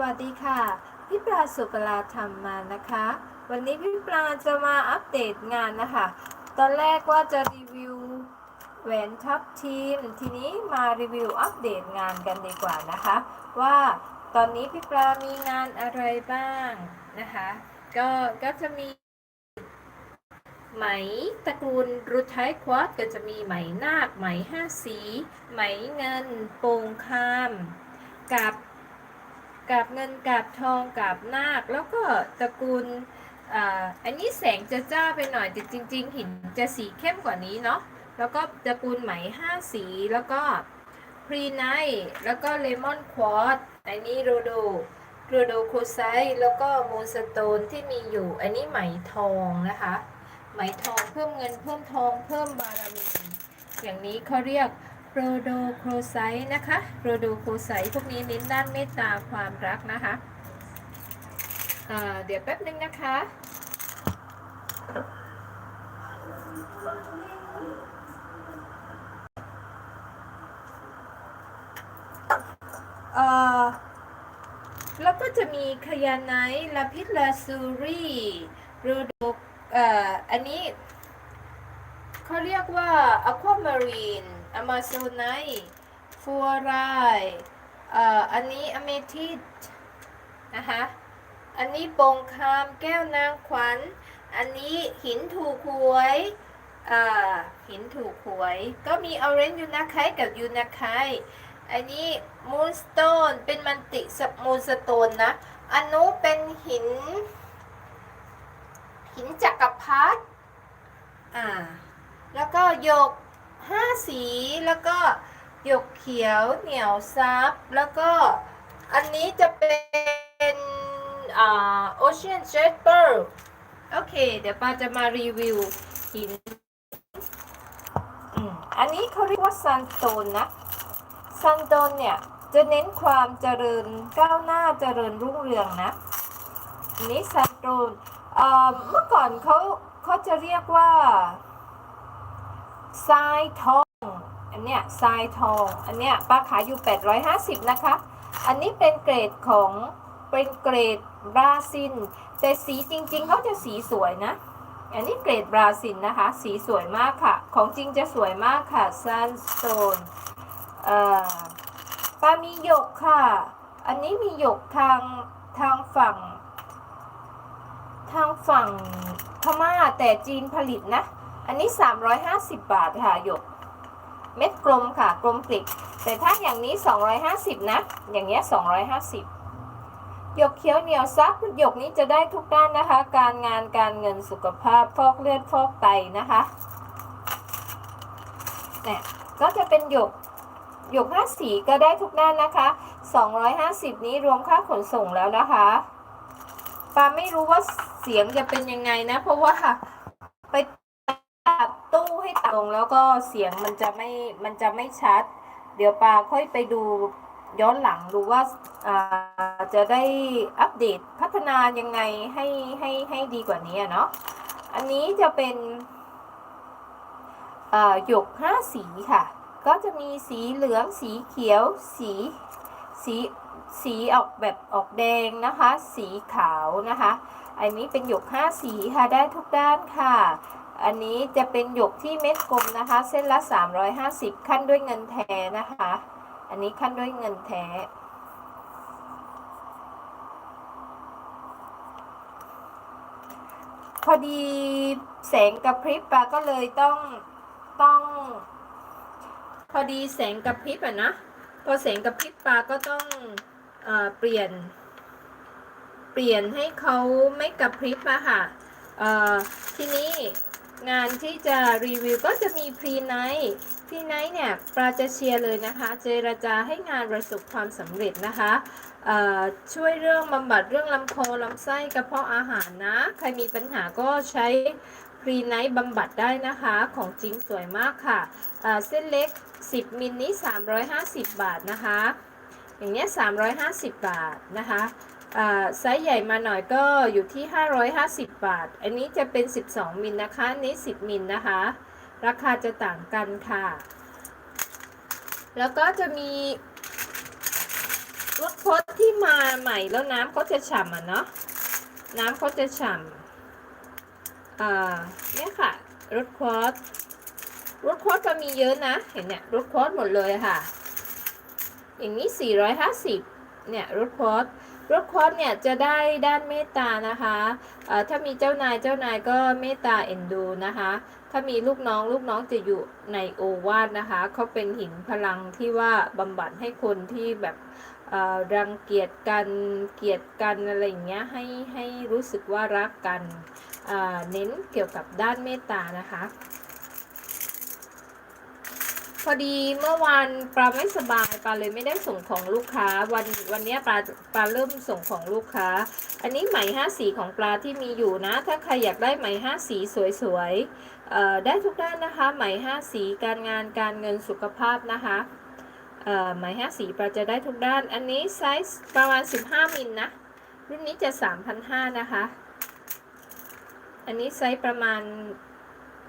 วัสดีค่ะ พี่ปลาสุกลาธรรมมานะคะ วันนี้พี่ปลาจะมาอัปเดตงานนะคะ ตอนแรกว่าจะรีวิวแหวนท็อปทีม ทีนี้มารีวิวอัปเดตงานกันดีกว่านะคะ ว่าตอนนี้พี่ปลามีงานอะไรบ้างนะคะ ก็ก็จะมีไหมตระกูลรุไทควอดก็จะมีไหมนาคไหมห้าสี ไหมเงินโป่งคาม กับ กับเงินกับทองกับนาค แล้วก็ตระกูลอ่าอันนี้แสงจะจ้าไปหน่อยแต่จริง ๆ หินจะสีเข้มกว่านี้เนาะแล้วก็ตระกูลไหมห้าสีแล้วก็พรีไนแล้วก็เลมอนควอดอันนี้โรโดโรโดโคไซแล้วก็มูนสโตนที่มีอยู่ อันนี้ไหมทองนะคะ ไหมทองเพิ่มเงินเพิ่มทองเพิ่มบารมีอย่างนี้เขาเรียก โรโดโครไซต์นะคะโรโดโครไซต์พวกนี้เน้นด้านเมตตาความรักนะคะเดี๋ยวแป๊บนึงนะคะเอ่อแล้วก็จะมีคยาไนลาพิลาซูรีโรโดออันนี้ เขาเรียกว่าอะความารีนอะมาโซไนฟัวรเอ่ออันนี้อเมทิสนะคะอันนี้โปงคามแก้วนางขวัญ อันนี้หินถูกหวยอ่าหินถูกหวย ก็มีออเรนจ์ยูนาไคกับยูนาไคอันนี้มูนสโตนเป็นมันติสมูนสโตนนะ อันนู้เป็นหิน หินจักรพรรดิอ่า แล้วก็หยกห้าสี แล้วก็หยกเขียวเหนียวซับ แล้วก็อันนี้จะเป็นอ่า Ocean Jasper โอเค เดี๋ยวปาจะมารีวิวหินอันนี้เขาเรียกว่าซันโตนนะ ซันโตนเนี่ย จะเน้นความเจริญก้าวหน้าเจริญรุ่งเรืองนะอันนี้ซันโตนเมื่อก่อนเขาเขาจะเรียกว่า ทรายทอง อันเนี้ยทรายทอง อันเนี้ยป้าขายอยู่ 850 นะคะ อันนี้เป็นเกรดของเป็นเกรดบราซิล แต่สีจริงๆเขาจะสีสวยนะ อันนี้เกรดบราซิลนะคะ สีสวยมากค่ะ ของจริงจะสวยมากค่ะซันสโตนปลามีหยกค่ะ อันนี้มีหยกทางทางฝั่ง ทางฝั่งพม่าแต่จีนผลิตนะ อันนี้ 350 บาทค่ะหยก เม็ดกลมค่ะ กลมกลิบแต่ถ้าอย่างนี้ 250 นะ อย่างเงี้ย 250 หยกเขียวเหนียวซับหยกนี้จะได้ทุกด้านนะคะ การงานการเงินสุขภาพ ฟอกเลือดฟอกไตนะคะเนี่ยก็จะเป็นหยกหยกห้าสีก็ได้ทุกด้านนะคะ 250 นี้รวมค่าขนส่งแล้วนะคะปาไม่รู้ว่าเสียงจะเป็นยังไงนะ เพราะว่าไป ตู้ให้ตัดลงแล้วก็เสียงมันจะไม่มันจะไม่ชัด เดี๋ยวปาค่อยไปดูย้อนหลังดูว่าอ่าจะได้อัปเดตพัฒนายังไงให้ให้ให้ดีกว่านี้อะเนาะอันนี้จะเป็นอ่าหยกห้าสีค่ะ ก็จะมีสีเหลืองสีเขียวสีสีสีออกแบบออกแดงนะคะ สีขาวนะคะ อันนี้เป็นหยกห้าสีค่ะได้ทุกด้านค่ะ อันนี้จะเป็นหยกที่เม็ดกลมนะคะ เส้นละ 350 ขั้นด้วยเงินแท้นะคะ อันนี้ขั้นด้วยเงินแท้พอดีแสงกระพริบปาก็เลยต้องต้อง พอดีแสงกระพริบอะนะพอแสงกระพริบปาก็ต้องเอเปลี่ยน เปลี่ยนให้เขาไม่กระพริบอะค่ะเอ่อทีนี้ งานที่จะรีวิวก็จะมีพรีไนท์พรีไนท์เนี่ยปลาจะเชียร์เลยนะคะ เจรจาให้งานประสบความสำเร็จนะคะช่วยเรื่องบำบัดเรื่องลำคอลำไส้กระเพาะอาหารนะ ใครมีปัญหาก็ใช้พรีไนท์บำบัดได้นะคะ ของจริงสวยมากค่ะเอ่อเส้นเล็ก 10 มิลนี้350 บาทนะคะ อย่างเงี้ย350 บาทนะคะ ไซส์ใหญ่มาหน่อยก็อยู่ที่ 550 บาท อันนี้จะเป็น 12 มิลนะคะนี้ 10 มิลนะคะ ราคาจะต่างกันค่ะ แล้วก็จะมีพวกโคตที่มาใหม่แล้วน้ำเขาจะฉ่ำอะเนาะ น้ำเขาจะฉ่ำอ่าเนี่ยค่ะรถคอสรถคอสก็มีเยอะนะ เห็นเนี่ยรถคอสหมดเลยค่ะ อย่างนี้ 450 เนี่ยรถคอสรถคอสเนี่ยจะได้ด้านเมตตานะคะเอ่อถ้ามีเจ้านายเจ้านายก็เมตตาเอ็นดูนะคะ ถ้ามีลูกน้องลูกน้องจะอยู่ในโอวาทนะคะเขาเป็นหินพลังที่ว่าบำบัดให้คนที่แบบรังเกียจกันเกลียดกันอะไรอย่างเงี้ยให้ให้รู้สึกว่ารักกันเน้นเกี่ยวกับด้านเมตตานะคะ พอดีเมื่อวานปลาไม่สบายปลาเลยไม่ได้ส่งของลูกค้า วันวันนี้ปลาปลาเริ่มส่งของลูกค้า อันนี้ไหมห้าสีของปลาที่มีอยู่นะ ถ้าใครอยากได้ไหมห้าสีสวยๆได้ทุกด้านนะคะ ไหมห้าสีการงานการเงินสุขภาพนะคะไหมห้าสีปลาจะได้ทุกด้าน อันนี้ไซส์ประมาณ 15 มิลนะ รุ่นนี้จะ 3,500 นะคะ อันนี้ไซส์ประมาณ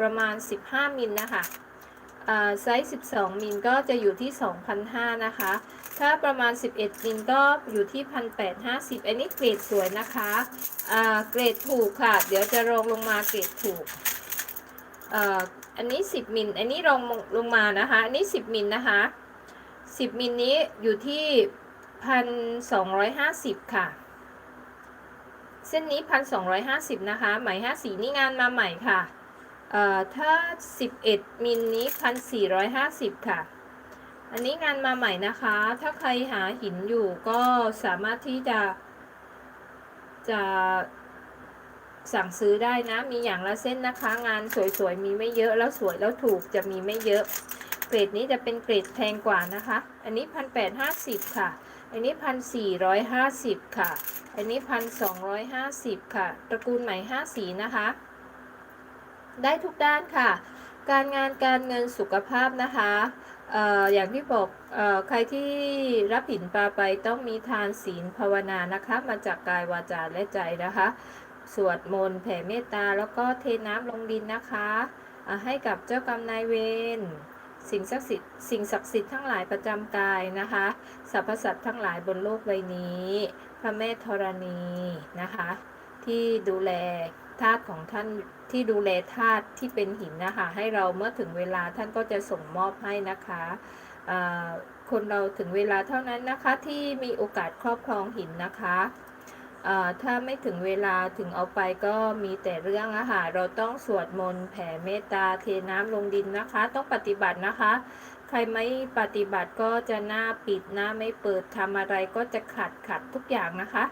ประมาณ 15 มิลนะคะ ไซส์ 12 มิลก็จะอยู่ที่ 2,500 นะคะ ถ้าประมาณ 11 มิลก็อยู่ที่ 1,850 อันนี้เกรดสวยนะคะเกรดถูกค่ะ เดี๋ยวจะลงลงมาเกรดถูกอันนี้ 10 มิล อันนี้ลงลงมานะคะ อันนี้ 10 มิลนะคะ 10 มิลนี้อยู่ที่ 1,250 ค่ะ เส้นนี้ 1,250 นะคะ ไหม5สีนี่งานมาใหม่ค่ะ ถ้า 11 มิลนี้ 1,450 ค่ะ อันนี้งานมาใหม่นะคะ ถ้าใครหาหินอยู่ก็สามารถที่จะ จะสั่งซื้อได้นะ มีอย่างละเส้นนะคะ งานสวยๆ มีไม่เยอะ แล้วสวยแล้วถูกจะมีไม่เยอะ เกรดนี้จะเป็นเกรดแพงกว่านะคะ อันนี้1,850ค่ะ อันนี้1,450ค่ะ อันนี้1,250ค่ะ ตระกูลใหม่5สีนะคะ ได้ทุกด้านค่ะ การงานการเงินสุขภาพนะคะอออย่างที่บอกออใครที่รับหินปลาไปต้องมีทานศีลภาวนานะคะ มาจากกายวาจาและใจนะคะ สวดมนต์แผ่เมตตา แล้วก็เทน้ำลงดินนะคะอะให้กับเจ้ากรรมนายเวรสิ่งศักดิ์สิทธิ์สิ่งศักดิ์สิทธิ์ทั้งหลายประจำกายนะคะสรรพสัตว์ทั้งหลายบนโลกใบนี้ พระแม่ธรณีนะคะ ที่ดูแล ธาตุของท่านที่ดูแลธาตุที่เป็นหินนะคะให้เราเมื่อถึงเวลาท่านก็จะส่งมอบให้นะคะคนเราถึงเวลาเท่านั้นนะคะที่มีโอกาสครอบครองหินนะคะถ้าไม่ถึงเวลาถึงเอาไปก็มีแต่เรื่องอาหารเราต้องสวดมนต์แผ่เมตตาเทน้ำลงดินนะคะ ต้องปฏิบัตินะคะ ใครไม่ปฏิบัติก็จะหน้าปิดหน้าไม่เปิดทำอะไรก็จะขัดขัดทุกอย่างนะคะ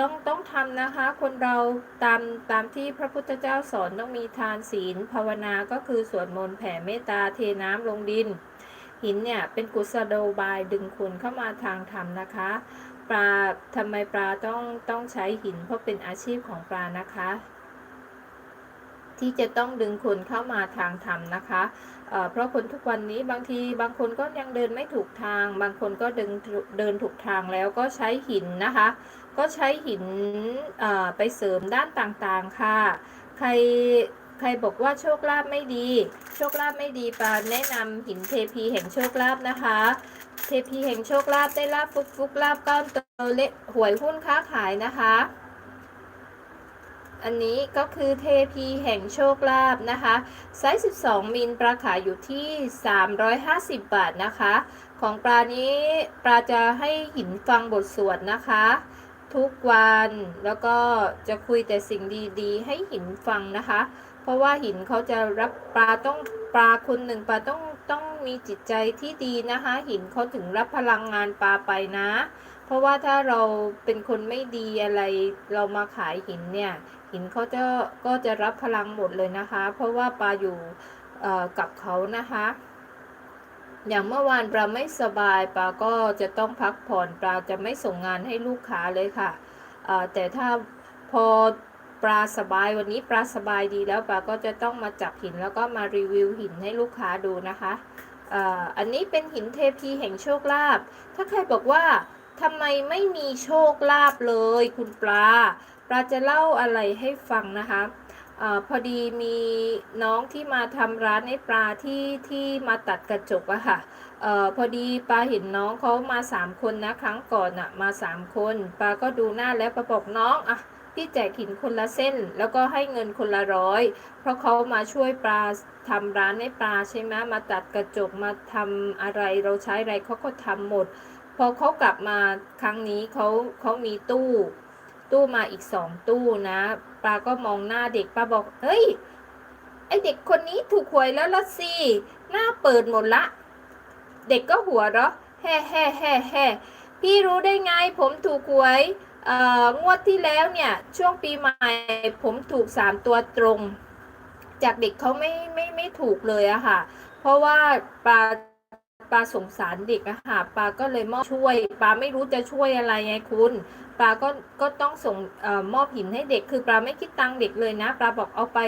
ต้องต้องทำนะคะ คนเราตามตามที่พระพุทธเจ้าสอนต้องมีทานศีลภาวนาก็คือสวดมนต์แผ่เมตตาเทน้ำลงดิน หินเนี่ยเป็นกุศโลบายดึงคนเข้ามาทางธรรมนะคะ ปลาทำไมปลาต้องต้องใช้หินเพราะเป็นอาชีพของปลานะคะ ที่จะต้องดึงคนเข้ามาทางธรรมนะคะเเพราะคนทุกวันนี้บางทีบางคนก็ยังเดินไม่ถูกทาง บางคนก็เดินเดินถูกทางแล้วก็ใช้หินนะคะ ก็ใช้หินไปเสริมด้านต่างๆค่ะ ใครใครบอกว่าโชคลาภไม่ดี โชคลาภไม่ดีปาแนะนำหินเทพีแห่งโชคลาภนะคะ เทพีแห่งโชคลาภได้ลาบฟุกฟุกลาบก้อนโตเละหวยหุ้นค้าขายนะคะ อันนี้ก็คือเทพีแห่งโชคลาภนะคะไซส์ 12 มิลปลาขายอยู่ที่ 350 บาทนะคะ ของปลานี้ปลาจะให้หินฟังบทสวดนะคะ ทุกวันแล้วก็จะคุยแต่สิ่งดีๆ ให้หินฟังนะคะ เพราะว่าหินเขาจะรับปลาต้องปลาคนหนึ่งปลาต้องต้องมีจิตใจที่ดีนะคะ หินเขาถึงรับพลังงานปลาไปนะ เพราะว่าถ้าเราเป็นคนไม่ดีอะไร เรามาขายหินเนี่ย หินเขาจะก็จะรับพลังหมดเลยนะคะ เพราะว่าปลาอยู่กับเขานะคะ อย่างเมื่อวานปลาไม่สบายปลาก็จะต้องพักผ่อนปลาจะไม่ส่งงานให้ลูกค้าเลยค่ะแต่ถ้าพอปลาสบายวันนี้ปลาสบายดีแล้วปลาก็จะต้องมาจับหินแล้วก็มารีวิวหินให้ลูกค้าดูนะคะอันนี้เป็นหินเทพีแห่งโชคลาภถ้าใครบอกว่าทำไมไม่มีโชคลาภเลย คุณปลา ปลาจะเล่าอะไรให้ฟังนะคะ อพอดีมีน้องที่มาทำร้านให้ปลาที่ที่มาตัดกระจกอะค่ะออพอดีปลาเห็นน้องเขามาสามคนนะครั้งก่อนอะมาสามคนปลาก็ดูหน้าแล้วปาบอกน้องอะพี่แจกหินคนละเส้น แล้วก็ให้เงินคนละร้อย เพราะเขามาช่วยปลาทำร้านให้ปลาใช่ไหมมาตัดกระจกมาทำอะไรเราใช้อะไรเขาก็ทำหมด พอเขากลับมาครั้งนี้เขาเขามีตู้ ตู้มาอีกสองตู้นะ ปลาก็มองหน้าเด็กปลาบอก เฮ้ย ไอเด็กคนนี้ถูกหวยแล้วละสิ หน้าเปิดหมดละ เด็กก็หัวเราะแฮ่แฮ่แฮ่แฮ่พี่รู้ได้ไงผมถูกหวยงวดที่แล้วเนี่ย ช่วงปีใหม่ผมถูกสามตัวตรง จากเด็กเขาไม่ไม่ไม่ถูกเลยอะค่ะ เพราะว่าปลา ปลาสงสารเด็กอะค่ะปลาก็เลยมอบช่วยปลาไม่รู้จะช่วยอะไรไงคุณปลาก็ก็ต้องส่งอมอบหินให้เด็กคือปลาไม่คิดตังเด็กเลยนะปลาบอกเอาไป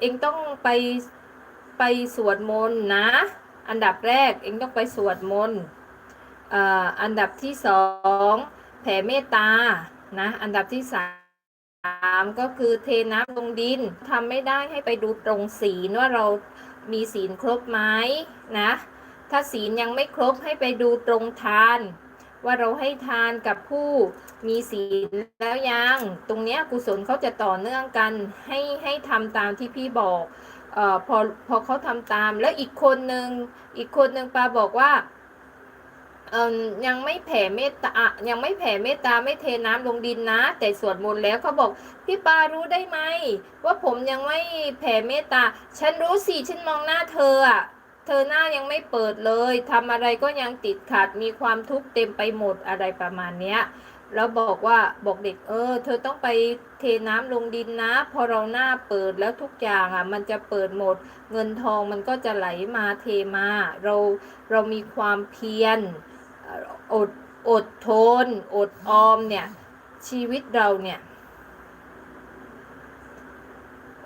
เองต้องไปไปสวดมนต์นะ อันดับแรกเองต้องไปสวดมนต์อันดับที่สองแผ่เมตตานะอันดับที่สามก็คือเทน้ำลงดินทำไม่ได้ให้ไปดูตรงศีลว่าเรามีศีลครบไหมนะ ถ้าศีลยังไม่ครบให้ไปดูตรงทาน ว่าเราให้ทานกับผู้มีศีลแล้วยัง ตรงเนี้ยกุศลเขาจะต่อเนื่องกันให้ให้ทำตามที่พี่บอกเอ่อพอพอเขาทำตามแล้วอีกคนหนึ่งอีกคนหนึ่งปาบอกว่าเออยังไม่แผ่เมตตายังไม่แผ่เมตตาไม่เทน้ำลงดินนะ แต่สวดมนต์แล้วเขาบอกพี่ปารู้ได้ไหม ว่าผมยังไม่แผ่เมตตา ฉันรู้สิ ฉันมองหน้าเธออะ เธอหน้ายังไม่เปิดเลยทำอะไรก็ยังติดขัดมีความทุกข์เต็มไปหมดอะไรประมาณเนี้ยแล้วบอกว่าบอกเด็กเออ เธอต้องไปเทน้ำลงดินนะ พอเราหน้าเปิดแล้วทุกอย่างอะ มันจะเปิดหมด เงินทองมันก็จะไหลมาเทมา เราเรามีความเพียรอดอดทน อดออมเนี่ย ชีวิตเราเนี่ย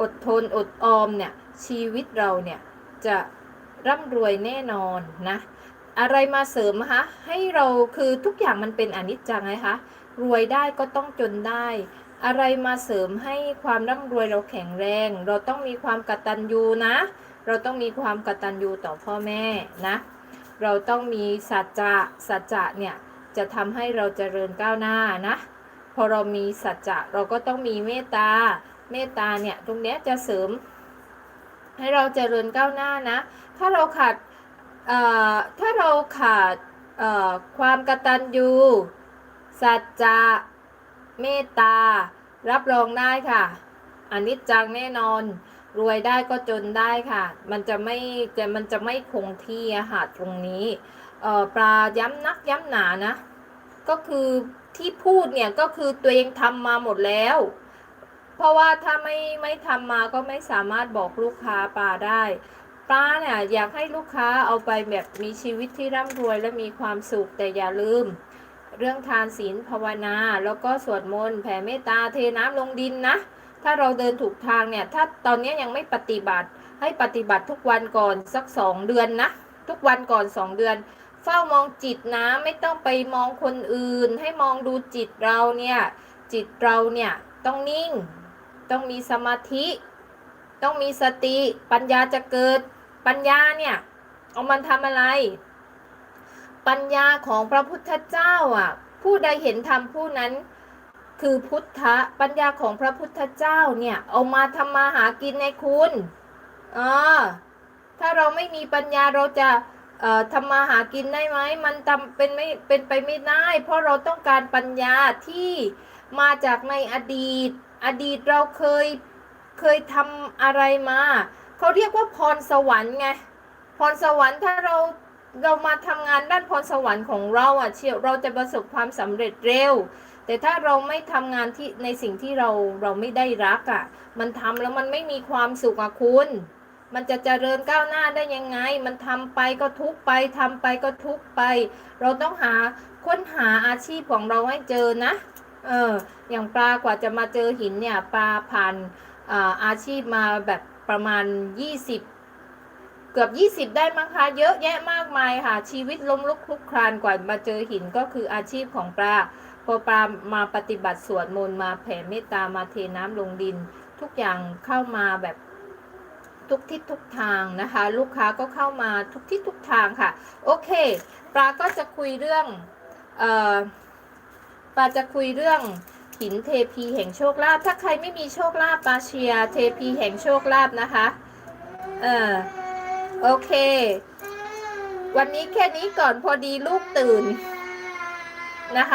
อดทนอดออมเนี่ย ชีวิตเราเนี่ยจะ ร่ำรวยแน่นอนนะ อะไรมาเสริมคะให้เราคือทุกอย่างมันเป็นอนิจจังไงคะรวยได้ก็ต้องจนได้ อะไรมาเสริมให้ความร่ำรวยเราแข็งแรง เราต้องมีความกตัญญูนะ เราต้องมีความกตัญญูต่อพ่อแม่นะ เราต้องมีสัจจะสัจจะเนี่ยจะทำให้เราเจริญก้าวหน้านะพอเรามีสัจจะเราก็ต้องมีเมตตา เมตตาเนี่ยตรงเนี้ยจะเสริม ให้เราเจริญก้าวหน้านะ ถ้าเราขาดถ้าเราขาดความกตัญญูสัจจะเมตตา รับรองได้ค่ะอันนี้จังแน่นอน รวยได้ก็จนได้ค่ะ มันจะไม่จะมันจะไม่คงที่อะค่ะตรงนี้ปลาย้ำนักย้ำหนานะ ก็คือที่พูดเนี่ยก็คือตัวเองทำมาหมดแล้ว เพราะว่าถ้าไม่ไม่ทำมาก็ไม่สามารถบอกลูกค้าปลาได้ ปลาเนี่ยอยากให้ลูกค้าเอาไปแบบมีชีวิตที่ร่ำรวยและมีความสุขแต่อย่าลืม เรื่องทานศีลภาวนา แล้วก็สวดมนต์แผ่เมตตาเทน้ำลงดินนะ ถ้าเราเดินถูกทางเนี่ย ถ้าตอนนี้ยังไม่ปฏิบัติให้ปฏิบัติทุกวันก่อนสักสองเดือนนะ ทุกวันก่อนสองเดือน เฝ้ามองจิตนะ ไม่ต้องไปมองคนอื่น ให้มองดูจิตเราเนี่ย จิตเราเนี่ยต้องนิ่ง ต้องมีสมาธิ ต้องมีสติปัญญาจะเกิด ปัญญาเนี่ยเอามันทำอะไร ปัญญาของพระพุทธเจ้าอะ ผู้ใดเห็นธรรมผู้นั้น คือพุทธะปัญญาของพระพุทธเจ้าเนี่ยเอามาทำมาหากินในคุณเออถ้าเราไม่มีปัญญาเราจะเอ่อทำมาหากินได้ไหมมันทำเป็นไม่เป็นไปไม่ได้ เพราะเราต้องการปัญญาที่มาจากในอดีต อดีตเราเคยเคยทำอะไรมา เขาเรียกว่าพรสวรรค์ไงพรสวรรค์ถ้าเราเรามาทำงานด้านพรสวรรค์ของเราอะเชียวเราจะประสบความสำเร็จเร็ว แต่ถ้าเราไม่ทำงานที่ในสิ่งที่เราเราไม่ได้รักอะ มันทำแล้วมันไม่มีความสุขอะคุณ มันจะเจริญก้าวหน้าได้ยังไง มันทำไปก็ทุกไปทำไปก็ทุกไป เราต้องหาค้นหาอาชีพของเราให้เจอนะ เออ อย่างปลากว่าจะมาเจอหินเนี่ยปลาผ่านอ่าอาชีพมาแบบ ประมาณ 20 เกือบ 20 ได้มั้งคะ เยอะแยะมากมายค่ะ ชีวิตล้มลุกคลุกคลานกว่ามาเจอหินก็คืออาชีพของปลาพอปลามาปฏิบัติสวดมนต์มาแผ่เมตตามาเทน้ำลงดิน ทุกอย่างเข้ามาแบบทุกทิศทุกทางนะคะ ลูกค้าก็เข้ามาทุกทิศทุกทางค่ะ โอเค ปลาก็จะคุยเรื่อง เอ่อปลาจะคุยเรื่อง หินเทพีแห่งโชคลาภถ้าใครไม่มีโชคลาภปาเชียเทพีแห่งโชคลาภนะคะเออโอเค วันนี้แค่นี้ก่อนพอดีลูกตื่นนะคะ